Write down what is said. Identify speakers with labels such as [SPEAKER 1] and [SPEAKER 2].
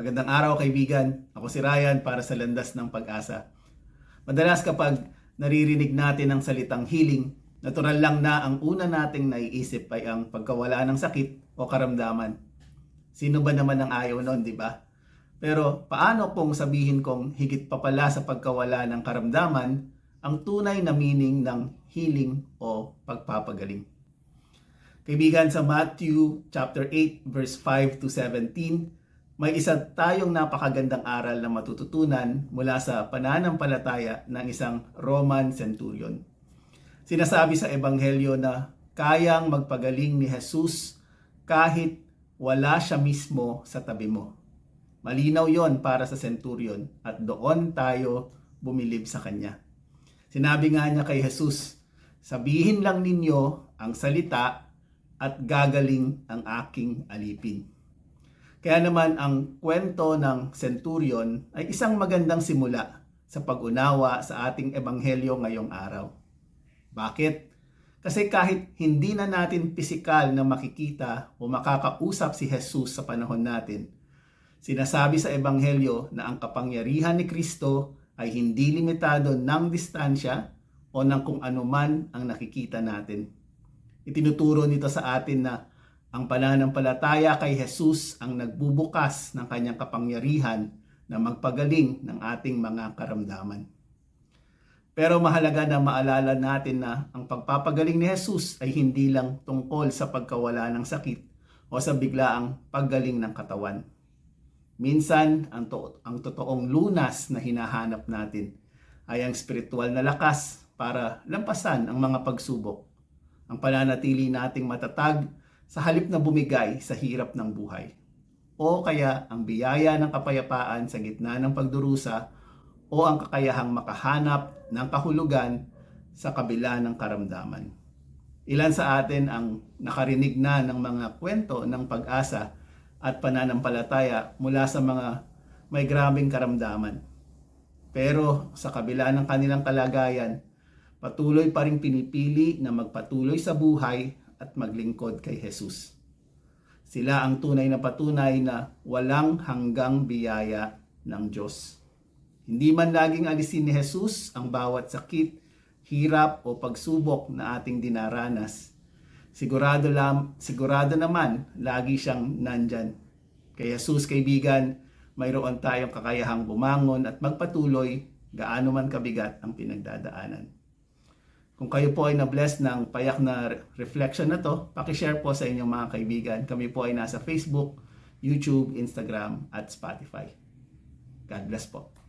[SPEAKER 1] Magandang araw kaibigan. Ako si Ryan para sa Landas ng Pag-asa. Madalas kapag naririnig natin ang salitang healing, natural lang na ang una nating naiisip ay ang pagkawala ng sakit o karamdaman. Sino ba naman ang ayaw nun, di ba? Pero paano kung sabihin kong higit pa pala sa pagkawala ng karamdaman ang tunay na meaning ng healing o pagpapagaling? Kaibigan sa Matthew chapter 8 verse 5 to 17, may isa tayong napakagandang aral na matututunan mula sa pananampalataya ng isang Roman centurion. Sinasabi sa ebanghelyo na kayang magpagaling ni Jesus kahit wala siya mismo sa tabi mo. Malinaw yon para sa centurion at doon tayo bumilib sa kanya. Sinabi nga niya kay Jesus, sabihin lang ninyo ang salita at gagaling ang aking alipin. Kaya naman ang kwento ng centurion ay isang magandang simula sa pag-unawa sa ating ebanghelyo ngayong araw. Bakit? Kasi kahit hindi na natin pisikal na makikita o makakausap si Jesus sa panahon natin, sinasabi sa ebanghelyo na ang kapangyarihan ni Kristo ay hindi limitado ng distansya o ng kung anuman ang nakikita natin. Itinuturo nito sa atin na ang pananampalataya kay Jesus ang nagbubukas ng kanyang kapangyarihan na magpagaling ng ating mga karamdaman. Pero mahalaga na maalala natin na ang pagpapagaling ni Jesus ay hindi lang tungkol sa pagkawala ng sakit o sa biglaang paggaling ng katawan. Minsan, ang, to- ang totoong lunas na hinahanap natin ay ang spiritual na lakas para lampasan ang mga pagsubok. Ang pananatili nating matatag sa halip na bumigay sa hirap ng buhay. O kaya ang biyaya ng kapayapaan sa gitna ng pagdurusa o ang kakayahang makahanap ng kahulugan sa kabila ng karamdaman. Ilan sa atin ang nakarinig na ng mga kwento ng pag-asa at pananampalataya mula sa mga may grabing karamdaman. Pero sa kabila ng kanilang kalagayan, patuloy pa rin pinipili na magpatuloy sa buhay at maglingkod kay Jesus. Sila ang tunay na patunay na walang hanggang biyaya ng Diyos. Hindi man laging alisin ni Jesus ang bawat sakit, hirap o pagsubok na ating dinaranas. Sigurado, lam, sigurado naman lagi siyang nandyan. Kay Jesus kaibigan, mayroon tayong kakayahang bumangon at magpatuloy gaano man kabigat ang pinagdadaanan. Kung kayo po ay na-bless ng payak na reflection na to, pakishare po sa inyong mga kaibigan. Kami po ay nasa Facebook, YouTube, Instagram at Spotify. God bless po.